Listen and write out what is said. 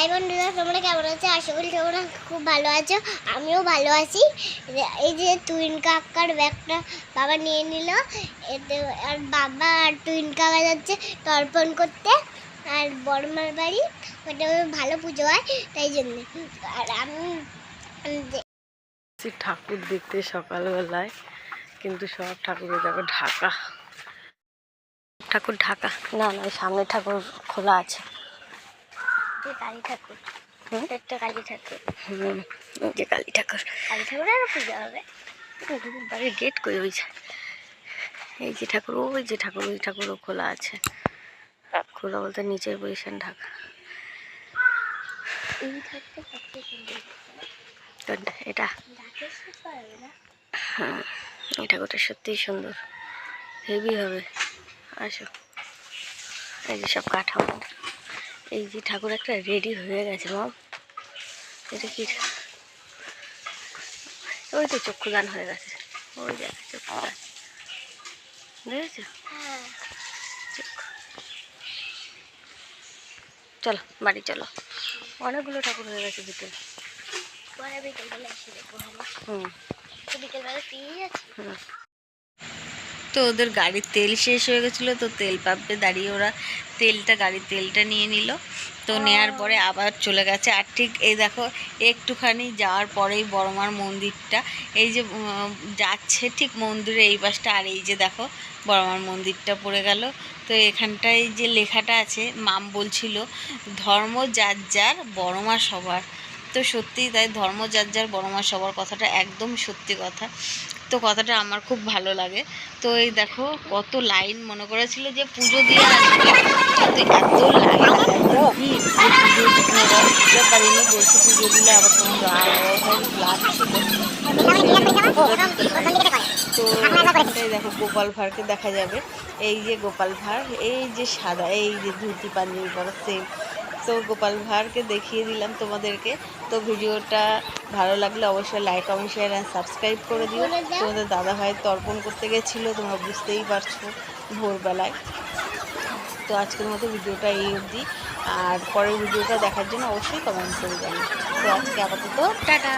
High বন্ধুরা তোমরা কেমন আছো? আশা করি তোমরা খুব ভালো আছো। আমিও ভালো আছি। এই যে টুইন কাকার ব্যাগটা বাবা নিয়ে নিল। এতে আর বাবা আর টুইন কাকা যাচ্ছে তর্পণ করতে। আর বড়মার বাড়ি ওটা ভালো পুজো হয় তাই জন্য। আর আমি ঠাকুর দেখতে সকালবেলায় কিন্তু সব ঠাকুরের দেখো ঢাকা। ঠাকুর ঢাকা। না না সামনে ঠাকুর খোলা আছে। কালী ঠাকুর। একটা কালী ঠাকুর। হুম যে কালী ঠাকুর। কালী ঠাকুরেরও পুজো হবে? বাড়ির গেট করে ওই এই যে ঠাকুর ওই যে ঠাকুর ওই ঠাকুরও খোলা আছে। খোলা বলতে নিচের পজিশন ঢাকা? এটা? হ্যাঁ এই ঠাকুরটা সত্যিই সুন্দর। হেভি হবে। আসো। এই যে সব কাঠামো। এই যে ঠাকুর একটা রেডি হয়ে গেছে মাম এটা কি? ওই তো চক্ষুদান হয়ে গেছে। ওই দেখ চক্ষুদান। দেখেছ? হ্যাঁ। চক্ষু চলো বাড়ি চলো। অনেকগুলো ঠাকুর হয়ে গেছে ভিতরে হ্যাঁ হুম। বিকেলবেলা ফ্রি হুম। তো ওদের গাড়ির তেল শেষ হয়ে গেছিল তো তেল পাম্পে দাঁড়িয়ে ওরা তেলটা গাড়ির তেলটা নিয়ে নিল। তো নেয়ার পরে আবার চলে গেছে। আর ঠিক এই দেখো একটুখানি যাওয়ার পরেই বড়মার মন্দিরটা এই যে যাচ্ছে ঠিক মন্দিরে এই পাশটা আর এই যে দেখো বড়মার মন্দিরটা পড়ে গেল। তো এখানটায় যে লেখাটা আছে মাম বলছিল ধর্ম যার যার বড়মা সবার। তো সত্যিই তাই ধর্ম যার যার বড়মা সবার কথাটা একদম সত্যি কথা। তো কথাটা আমার খুব ভালো লাগে। তো এই দেখো, কত লাইন মনে করেছিল যে পুজো দিয়ে আসবে। এত লাইন পুজো পারিনি, বলছি পুজো দিলে আবার তোমার তো দেখো, গোপাল ভাঁড়কে দেখা যাবে। এই যে গোপাল ভাঁড়, এই যে সাদা, এই যে ধুতি পাঞ্জাবি পরা সেম তো গোপাল ভাঁড়কে দেখিয়ে দিলাম তোমাদেরকে। তো ভিডিওটা ভালো লাগলে অবশ্যই like comment share and subscribe করে দিও। তোমাদের দাদা ভাই তর্পণ করতে গেছিল, তোমরা বুঝতেই পারছ ভোরবেলায়। তো আজকের মতো ভিডিওটা এই অবধি। আর পরের ভিডিওটা দেখার জন্য অবশ্যই কমেন্ট করে জানি তো আজকে আপাতত টাটা।